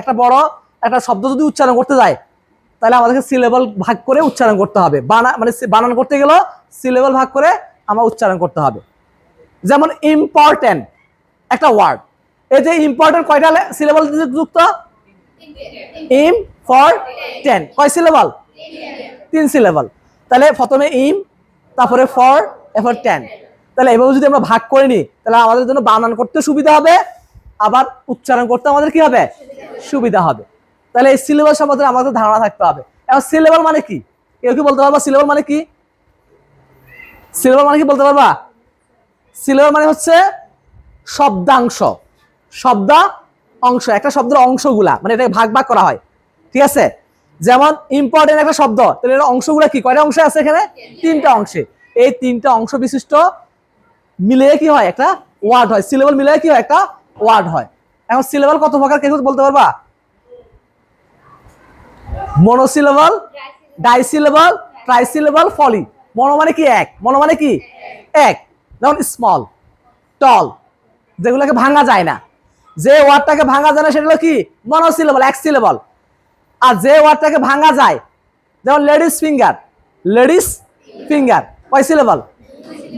একটা বড়, একটা শব্দ যদি উচ্চারণ করতে যায়, তাহলে আমাদেরকে সিলেবল ভাগ করে উচ্চারণ করতে হবে। বানা মানে বানান করতে গেলেও সিলেবল ভাগ করে আমার উচ্চারণ করতে হবে। যেমন ইম্পর্টেন্ট একটা ওয়ার্ড এই যে ইম্পর্টেন্ট কয়টা সিলেবল যুক্ত ইম ফর টেন কয় সিলেবল তিন সিলেবল তাহলে প্রথমে ইম তারপরে ফর এরপর টেন তাহলে এভাবে যদি আমরা ভাগ করে নিই, তাহলে আমাদের জন্য বানান করতে সুবিধা হবে। আবার উচ্চারণ করতে আমাদের কি হবে? সুবিধা হবে। তাহলে এই সিলেবাস সম্বন্ধে আমাদের ধারণা থাকতে হবে। এখন সিলেবল মানে কি? কেউ কি বলতে পারবা? সিলেবল মানে কি? সিলেবল মানে কি বলতে পারবা? সিলেবল মানে হচ্ছে শব্দাংশ। শব্দ অংশ একটা শব্দের অংশগুলা মানে এটাকে ভাগ ভাগ করা হয়। ঠিক আছে? যেমন ইম্পর্টেন্ট একটা শব্দ, তাহলে এর অংশগুলা কি? কয়টা অংশ আছে এখানে? তিনটা অংশে। এই তিনটা অংশ বিশিষ্ট মিলিয়ে কি হয়? একটা ওয়ার্ড হয়। সিলেবল মিলিয়ে কি হয়? একটা ওয়ার্ড হয়। এখন সিলেবল কত প্রকার কেউ বলতে পারবা? মনোসিলেবল ডাইসিলেবল ট্রাইসিলেবল ফলি মনো মানে কি এক? মনো মানে কি? এক। যেমন স্মল টল যেগুলোকে ভাঙা যায় না। যে ওয়ার্ডটাকে ভাঙা যায় না সেগুলো কি? মনোসিলেবল এক সিলেবল আর যে ওয়ার্ডটাকে ভাঙা যায়, যেমন লেডিস ফিঙ্গার লেডিস ফিঙ্গার কয় সিলেবল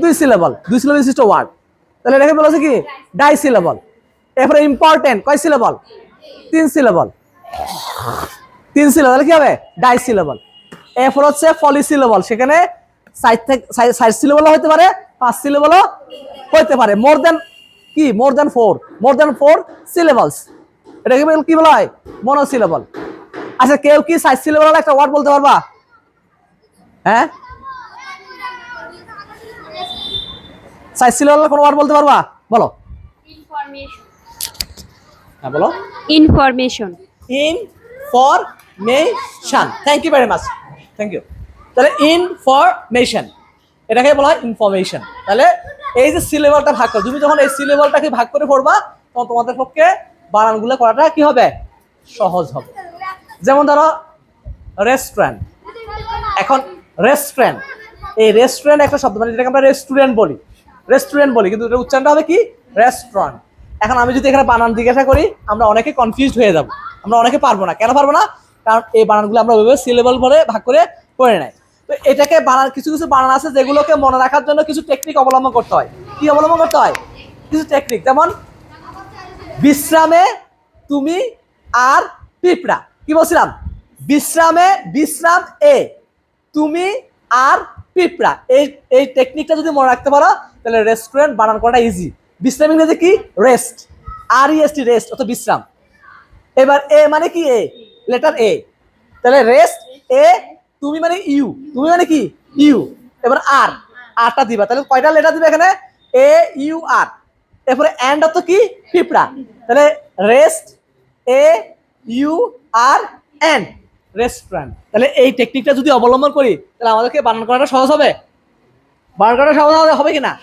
দুই সিলেবল দুই সিলেবল বিশিষ্ট ওয়ার্ড তাহলে এটাকে বলেছে কি? ডাই সিলেবল এরপরে ইম্পর্টেন্ট কয় সিলেবল তিন সিলেবল তিন সিলেবল কি হবে? ডাই সিলেবল এরপর হচ্ছে ফলি সিলেবল সেখানে সাইড থেকে সাইড হতে পারে, পাঁচ সিলেবলও হইতে পারে। মোর দেন কি? More than four more than four syllables এটাকে কি বলা হয়? মনো সিলেবল আচ্ছা কেউ কি সাইড সিলেবল একটা ওয়ার্ড বলতে পারবা? হ্যাঁ? সাইড সিলেবল কোনো ওয়ার্ড বলতে পারবা? বলো। হ্যাঁ বলো। Information information thank you very much thank you তাহলে ইনফরমেশন এটাকে বলা হয় ইনফরমেশন তাহলে এই যে সিলেবলটা ভাগ করো তুমি যখন এই সিলেবলটাকে ভাগ করে পড়বা তখন তোমাদের পক্ষে বানানগুলো করাটা কি হবে? সহজ হবে। যেমন ধরো রেস্টুরেন্ট এখন রেস্টুরেন্ট এই রেস্টুরেন্ট একটা শব্দ মানে যেটাকে আমরা রেস্টুরেন্ট বলি। রেস্টুরেন্ট বলি কিন্তু এটার উচ্চারণটা হবে কি? রেস্টুরেন্ট এখন আমি যদি এখানে বানান জিজ্ঞাসা করি, আমরা অনেকে কনফিউজ হয়ে যাব। আমরা অনেকে পারব না। কেন পারব না? কারণ এই বানানগুলো আমরা ওইভাবে সিলেবল ভরে ভাগ করে করে নেয়। তো এটাকে বানান, কিছু কিছু বানান আছে যেগুলোকে মনে রাখার জন্য কিছু টেকনিক অবলম্বন করতে হয়। কি অবলম্বন করতে হয়? কিছু টেকনিক যেমন বিশ্রামে তুমি আর পিঁপড়া। কি বলছিলাম? বিশ্রামে বিশ্রাম এ, তুমি আর পিঁপড়া। এই এই টেকনিকটা যদি মনে রাখতে পারো, তাহলে রেস্টুরেন্ট বানান করাটা ইজি বিশ্রাম ইংরেজি কি? Rest. R E S T rest অত বিশ্রাম। এবার এ মানে কি এ? লেটার এ। তাহলে রেস্ট, এ, তুমি মানে ইউ। তুমি মানে কি? ইউ। এবার আর। আরটা দিবা। তাহলে কয়টা লেটার দিবে এখানে? A, U, R. এরপরে অ্যান্ড অত কি? পিঁপড়া। তাহলে rest, A, U, R ant restaurant. তাহলে এই টেকনিকটা যদি অবলম্বন করি, তাহলে আমাদেরকে বানান করাটা সহজ হবে? বানান করাটা সহজ হবে কিনা?